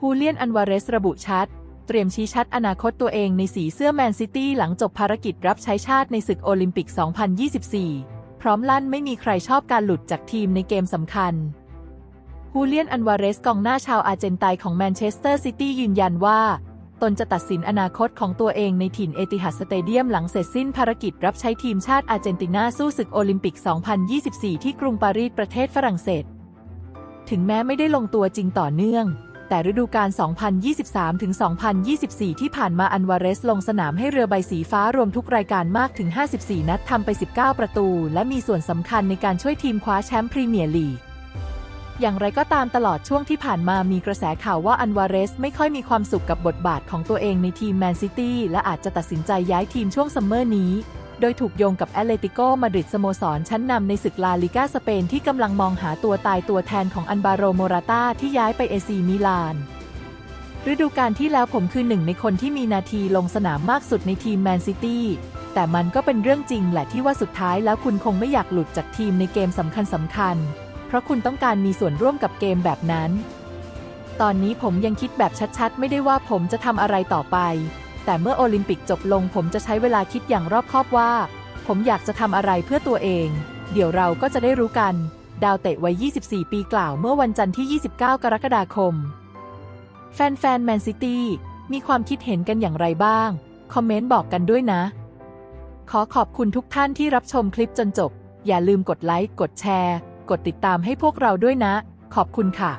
ฮูเลียน อันวาเรสระบุชัด เตรียมชี้ชัดอนาคตตัวเองในสีเสื้อแมนซิตี้หลังจบภารกิจรับใช้ชาติในศึกโอลิมปิก 2024 พร้อมลั่นไม่มีใครชอบการหลุดจากทีมในเกมสำคัญฮูเลียน อันวาเรสกองหน้าชาวอาร์เจนไตของแมนเชสเตอร์ซิตี้ยืนยันว่าตนจะตัดสินอนาคตของตัวเองในถิ่นเอติฮัดสเตเดียมหลังเสร็จสิ้นภารกิจรับใช้ทีมชาติอาร์เจนตินาสู้ศึกโอลิมปิก 2024 ที่กรุงปารีสประเทศฝรั่งเศส ถึงแม้ไม่ได้ลงตัวจริงต่อเนื่อง แต่ฤดูกาล 2023-2024 ที่ผ่านมาอันวาเรสลงสนามให้เรือใบสีฟ้ารวมทุกรายการมากถึง 54 นัดทำไป 19 ประตู และมีส่วนสำคัญในการช่วยทีมคว้าแชมป์พรีเมียร์ลีก อย่างไรก็ตามตลอดช่วงที่ผ่านมามีกระแสข่าวว่าอันวาเรสไม่ค่อยมีความสุขกับบทบาทของตัวเองในทีมแมนซิตี้และอาจจะตัดสินใจย้ายทีมช่วงซัมเมอร์นี้ โดยถูกโยงกับแอตเลติโกมาดริดสโมสรชั้นนำในศึกลาลิกาสเปนที่กำลังมองหาตัวตายตัวแทนของอันบาโรโมราตาที่ย้ายไปเอซีมิลานฤดูกาลที่แล้วผมคือหนึ่งในคนที่มีนาทีลงสนามมากสุดในทีมแมนซิตี้ แต่มันก็เป็นเรื่องจริงแหละที่ว่าสุดท้ายแล้วคุณคงไม่อยากหลุดจากทีมในเกมสำคัญสำคัญ เพราะคุณต้องการมีส่วนร่วมกับเกมแบบนั้น ตอนนี้ผมยังคิดแบบชัดๆ ไม่ได้ว่าผมจะทำอะไรต่อไป แต่เมื่อโอลิมปิกจบลงผมจะใช้เวลาคิดอย่างรอบคอบว่า ผมอยากจะทำอะไรเพื่อตัวเอง เดี๋ยวเราก็จะได้รู้กัน ดาวเตะวัย 24 ปีกล่าวเมื่อวันจันทร์ที่ 29 กรกฎาคม แฟนๆแมนซิตี้มีความคิดเห็นกันอย่างไรบ้าง คอมเมนต์บอกกันด้วยนะ ขอขอบคุณทุกท่านที่รับชมคลิปจนจบ อย่าลืมกดไลค์ กดแชร์ กดติดตามให้พวกเราด้วยนะ ขอบคุณค่ะ